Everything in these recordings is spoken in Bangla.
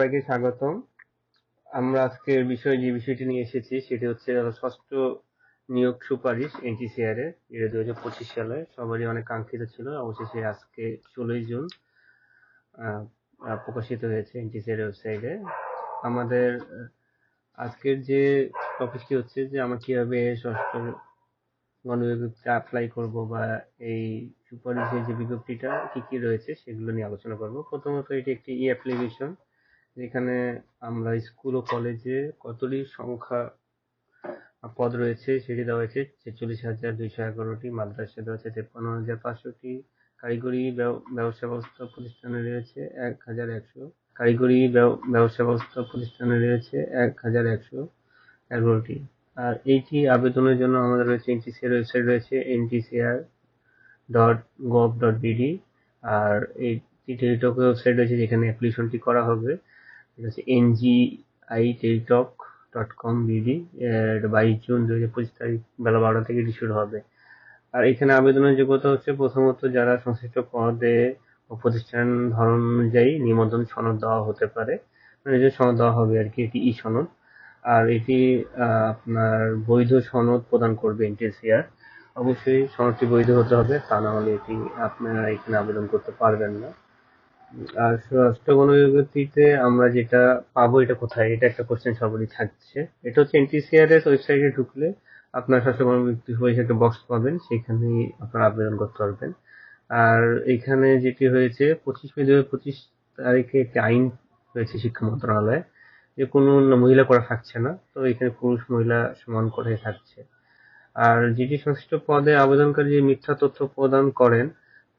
সবাইকে স্বাগতম। আমরা আজকের বিষয় যে বিষয়টি নিয়ে এসেছি, সেটি হচ্ছে ষষ্ঠ নিয়োগ সুপারিশ এনটিসিআর এর। এটা দু হাজার পঁচিশ সালে। সবারই অনেক কাঙ্ক্ষিত ছিল। অবশেষে আজকে ষোলোই জুন প্রকাশিত হয়েছে এনটিসিআর ওয়েবসাইটে আমাদের আজকের যে টপিকটি হচ্ছে যে আমরা কীভাবে ষষ্ঠ গণবিজ্ঞপ্তিতে অ্যাপ্লাই করব বা এই সুপারিশের যে বিজ্ঞপ্তিটা, কি কি রয়েছে সেগুলো নিয়ে আলোচনা করব। প্রথমত এটি একটি ই অ্যাপ্লিকেশন যেখানে আমরা স্কুল ও কলেজে কতটি সংখ্যা পদ রয়েছে সেটি দেওয়া হয়েছে। ছেচল্লিশ হাজার দুইশো এগারোটি, মাদ্রাসা দেওয়া হচ্ছে তেপ্পান্ন হাজার পাঁচশোটি, কারিগরি ব্যব- ব্যবসা ব্যবস্থা প্রতিষ্ঠানে রয়েছে এক হাজার একশো, কারিগরি ব্যব- ব্যবসা ব্যবস্থা প্রতিষ্ঠানে রয়েছে এক হাজার একশো এগারোটি। আর এইটি আবেদনের জন্য আমাদের রয়েছে এনটিসিআর ওয়েবসাইট রয়েছে NTCR dot gov dot BD. আর এই টেলিটক ওয়েবসাইট রয়েছে যেখানে অ্যাপ্লিকেশনটি করা হবে। এটা হচ্ছে NGI Teletalk dot com BD বাইশ জুন দু হাজার পঁচিশ তারিখ বেলা বারোটা থেকে শুরু হবে। আর এখানে আবেদনের যোগ্যতা হচ্ছে প্রথমত যারা সংশ্লিষ্ট পদে ও প্রতিষ্ঠান ধরন অনুযায়ী নিবন্ধন সনদ দেওয়া হতে পারে মানে যে সনদ দেওয়া হবে আর কি, এটি ই সনদ আর এটি আপনার বৈধ সনদ প্রদান করবে এনটিসিআর অবশ্যই সনদটি বৈধ হতে হবে, তা না হলে এটি আপনারা এখানে আবেদন করতে পারবেন না। আর ষষ্ঠ গণবিজ্ঞপ্তিতে আমরা যেটা পাবো এটা কোথায়? এটা একটা কোশ্চেন সবারই থাকছে। এটা হচ্ছে এনটিসিআর এর ওয়েবসাইটে ঢুকলে আপনার ষষ্ঠ গণবিজ্ঞপ্তি হয়ে একটা বক্স পাবেন, সেখানেই আপনারা আবেদন করতে পারবেন। আর এখানে যেটি হয়েছে, পঁচিশ মে দু পঁচিশ তারিখে একটি আইন হয়েছে শিক্ষা মন্ত্রণালয়ে যে কোনো মহিলা করা থাকছে না, তো এখানে পুরুষ মহিলা সমান করে থাকছে। আর যেটি সংশ্লিষ্ট পদে আবেদনকারী মিথ্যা তথ্য প্রদান করেন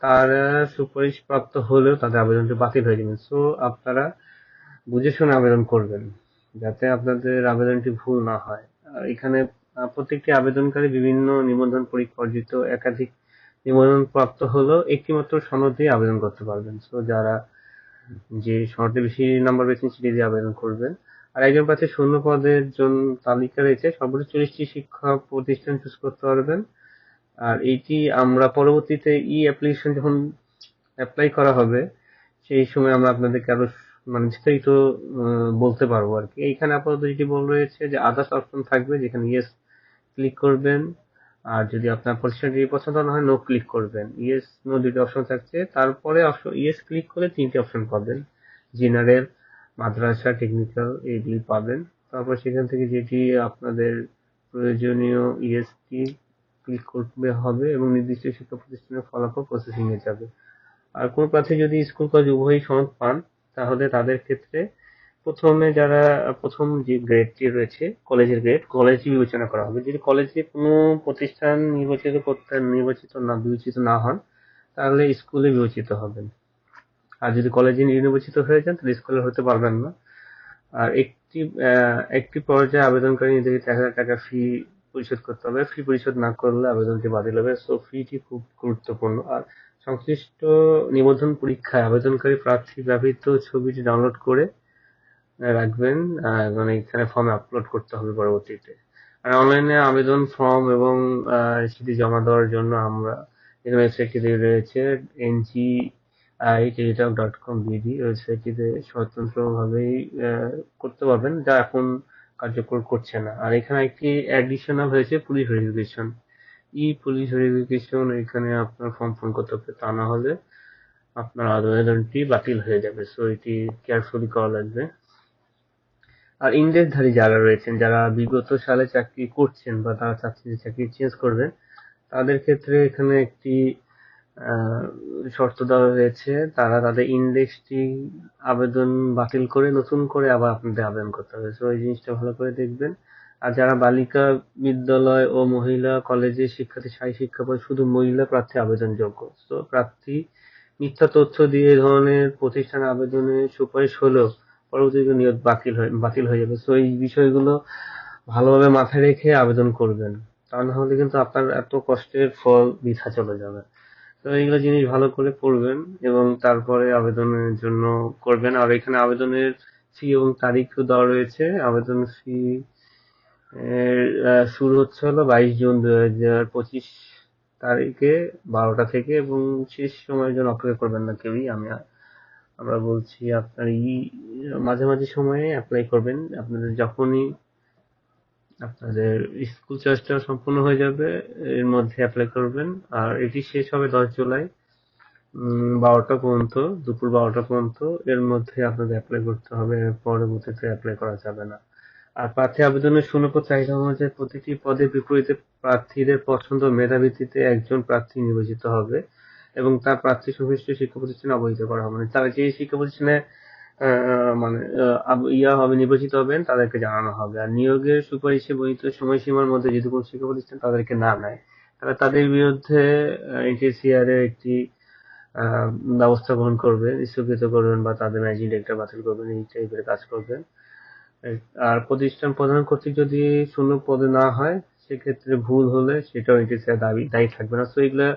তারা সুপারিশ প্রাপ্ত হলেও তাদের আবেদনটি বাতিল হয়ে যাবে। সো আপনারা বুঝে শুনে আবেদন করবেন, যাতে আপনাদের আবেদনটি ভুল না হয়। এখানে প্রত্যেকটি আবেদনকারী বিভিন্ন নিবন্ধন পরীক্ষা অর্জিত একাধিক নিবন্ধন প্রাপ্ত হলেও একটি মাত্র সনদ দিয়ে আবেদন করতে পারবেন। সো যারা যে সনদে বেশি নাম্বার পেয়েছেন সেটি দিয়ে আবেদন করবেন। আর একজন প্রার্থী শূন্য পদের জন্য তালিকা রয়েছে, সর্বোচ্চ চল্লিশটি শিক্ষা প্রতিষ্ঠান চুজ করতে পারবেন। আর এইটি আমরা পরবর্তীতে ই অ্যাপ্লিকেশন যখন অ্যাপ্লাই করা হবে, সেই সময় আমরা আপনাদেরকে আরও মানে বিস্তারিত বলতে পারব আর কি। এইখানে আপাতত যেটি বল রয়েছে যে আদার্স অপশন থাকবে, যেখানে ইয়েস ক্লিক করবেন। আর যদি আপনার প্রতিষ্ঠানটি পছন্দ না হয় নো ক্লিক করবেন। ইয়েস নো দুটি অপশন থাকছে। তারপরে অপশন ইয়েস ক্লিক করে তিনটি অপশন পাবেন। জেনারেল মাদ্রাসা টেকনিক্যাল এইগুলি পাবেন। তারপর সেখান থেকে যেটি আপনাদের প্রয়োজনীয় ইএসটি ক্লিক করতে হবে এবং নির্দিষ্ট শিক্ষা প্রতিষ্ঠানের ফলাফল প্রসেসিং এ যাবে। আর কোন প্রার্থী যদি স্কুল কলেজ উভয়ই সনদ পান, তাহলে তাদের ক্ষেত্রে প্রথমে যারা, প্রথম যে গ্রেডটি রয়েছে কলেজের গ্রেড কলেজই বিবেচনা করা হবে। যদি কলেজে কোনো প্রতিষ্ঠান নির্বাচিত করতে, নির্বাচিত না, বিবেচিত না হন, তাহলে স্কুলে বিবেচিত হবেন। আর যদি কলেজে নির্বাচিত হয়ে যান, তাহলে স্কুলে হতে পারবেন না। আর একটি একটি পর্যায়ে আবেদনকারী নিজেকে এক হাজার টাকা ফি পরিশোধ করতে হবে। ফি পরিশোধ না করলে আবেদনটি বাতিল হবে। সো ফিটি খুব গুরুত্বপূর্ণ। আর সংশ্লিষ্ট নিবন্ধন পরীক্ষায় আবেদনকারী প্রার্থী ব্যবহৃত ছবিটি ডাউনলোড করে রাখবেন। এবং এখানে ফর্মে আপলোড করতে হবে পরবর্তীতে। আর অনলাইনে আবেদন ফর্ম এবং সেটি জমা দেওয়ার জন্য আমরা এখানে ওয়েবসাইটটি রয়েছে NG I Teletalk dot com BD ওয়েবসাইটটিতে স্বতন্ত্রভাবেই করতে পারবেন। যা এখন কার্যকর করছে না। আর এখানে একটি অ্যাডিশনাল হয়েছে police verification e police verification এখানে আপনার ফর্ম পূরণ করতে হবে, তা না হলে আপনার আবেদনটি বাতিল হয়ে যাবে। সো এটি কেয়ারফুলি করা লাগবে। আর ইন্ডেক্সধারী যারা রয়েছেন, যারা বিগত সালে চাকরি করছেন বা তারা চাচ্ছেন যে চাকরি চেঞ্জ করবেন, তাদের ক্ষেত্রে এখানে একটি শর্ত দেওয়া হয়েছে, তারা তাদের ইন্ডেক্সটি আবেদন বাতিল করে নতুন করে আবার আপনাদের আবেদন করতে হবে। তো এই জিনিসটা ভালো করে দেখবেন। আর যারা বালিকা বিদ্যালয় ও মহিলা কলেজে শিক্ষার্থী স্থায়ী শিক্ষা পদ শুধু মহিলা প্রার্থী আবেদনযোগ্য। তো প্রার্থী মিথ্যা তথ্য দিয়ে এই ধরনের প্রতিষ্ঠান আবেদনে সুপারিশ হলেও পরবর্তীতে নিয়োগ বাতিল হয়ে বাতিল হয়ে যাবে। তো এই বিষয়গুলো ভালোভাবে মাথায় রেখে আবেদন করবেন। তা না হলে কিন্তু আপনার এত কষ্টের ফল বৃথা চলে যাবে। তো এইগুলো জিনিস ভালো করে পড়বেন এবং তারপরে আবেদনের জন্য করবেন। আর এখানে আবেদনের ফি এবং তারিখও দেওয়া রয়েছে। আবেদন ফি শুরু হচ্ছে হলো বাইশ জুন দু হাজার পঁচিশ তারিখে বারোটা থেকে এবং শেষ সময়ের জন্য অপেক্ষা করবেন না কেউই। আমি, আমরা বলছি আপনার ই, মাঝে মাঝে সময়ে অ্যাপ্লাই করবেন। আপনাদের যখনই আপনাদের স্কুল চয়েসটা সম্পূর্ণ হয়ে যাবে, এর মধ্যে অ্যাপ্লাই করবেন। আর এটি শেষ হবে দশ জুলাই বারোটা পর্যন্ত, দুপুর বারোটা পর্যন্ত। এর মধ্যে আপনাদের অ্যাপ্লাই করতে হবে, পরবর্তীতে অ্যাপ্লাই করা যাবে না। আর প্রার্থী আবেদনের শূন্যপদ চাহিদা অনুযায়ী প্রতিটি পদের বিপরীতে প্রার্থীদের পছন্দ ও মেধা ভিত্তিতে একজন প্রার্থী নির্বাচিত হবে এবং তার প্রার্থী সংশ্লিষ্ট শিক্ষা প্রতিষ্ঠানে অবহিত করা হবে। তারা যে শিক্ষা প্রতিষ্ঠানে মানে ইয়া হবে, নির্বাচিত হবেন, তাদেরকে জানানো হবে। আর নিয়োগের সুপারিশে বর্ণিত সময়সীমার মধ্যে যদি কোনো শিক্ষা প্রতিষ্ঠান তাদেরকে না নেয় তাহলে তাদের বিরুদ্ধে এনটিসিআর এর একটি ব্যবস্থা গ্রহণ করবেন, স্থগিত করবেন বা তাদের ম্যানেজিং ডিরেক্টর বাতিল করবেন, এই টাইপের কাজ করবেন। আর প্রতিষ্ঠান প্রধান কর্তৃক যদি শূন্য পদে না হয়, সেক্ষেত্রে ভুল হলে সেটাও এনটিসিআর দাবি, দায়ী থাকবে না। তো এগুলা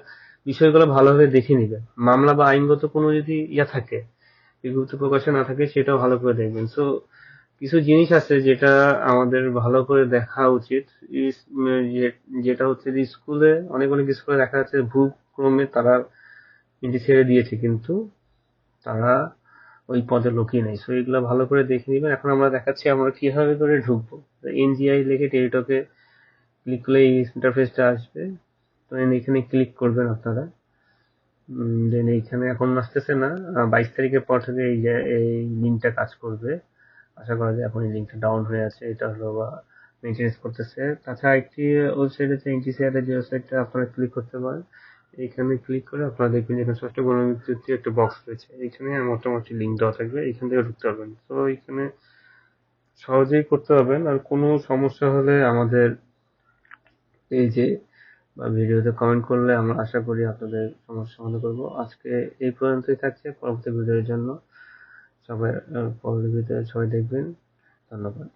বিষয়গুলো ভালোভাবে দেখে নিবেন। মামলা বা আইনগত কোনো যদি ইয়া থাকে বিজ্ঞপ্তি প্রকাশে না থাকে সেটাও ভালো করে দেখবেন। সো কিছু জিনিস আছে যেটা আমাদের ভালো করে দেখা উচিত। যেটা হচ্ছে যে স্কুলে অনেক অনেক স্কুলে দেখা যাচ্ছে ভূক্রমে তারা ছেড়ে দিয়েছে, কিন্তু তারা ওই পদে লোকই নেই। সো এগুলো ভালো করে দেখে নেবেন। এখন আমরা দেখাচ্ছি আমরা কীভাবে করে ঢুকবো। এনজিআই লিখে টেলিটকে ক্লিক করলে এই ইন্টারফেসটা আসবে। তো এখানে ক্লিক করবেন আপনারা। দেন এইখানে এখন আসতেছে না। বাইশ তারিখের পর থেকে এই যে, এই লিঙ্কটা কাজ করবে। আশা করা যায় এখন এই লিঙ্কটা ডাউন হয়ে আছে, এটা হলো বা মেনটেন্স করতেছে। তাছাড়া একটি ওয়েবসাইট আছে এনটিসিআর যে ওয়েবসাইটটা আপনারা ক্লিক করতে পারেন। এখানে ক্লিক করে আপনারা দেখবেন এখানে ষষ্ঠ গণবিজ্ঞপ্তি একটা বক্স রয়েছে। এখানে মোটামুটি লিঙ্ক দেওয়া থাকবে এখান থেকে ঢুকতে পারবেন। তো এখানে সহজেই করতে পারবেন। আর কোনো সমস্যা হলে আমাদের পেজে বা ভিডিওতে কমেন্ট করলে আমরা আশা করি আপনাদের সমস্যা সমাধান করব। আজকে এই পর্যন্তই থাকছে। পরবর্তী ভিডিওর জন্য সবাই পরবর্তী ভিডিও সবাই দেখবেন। ধন্যবাদ।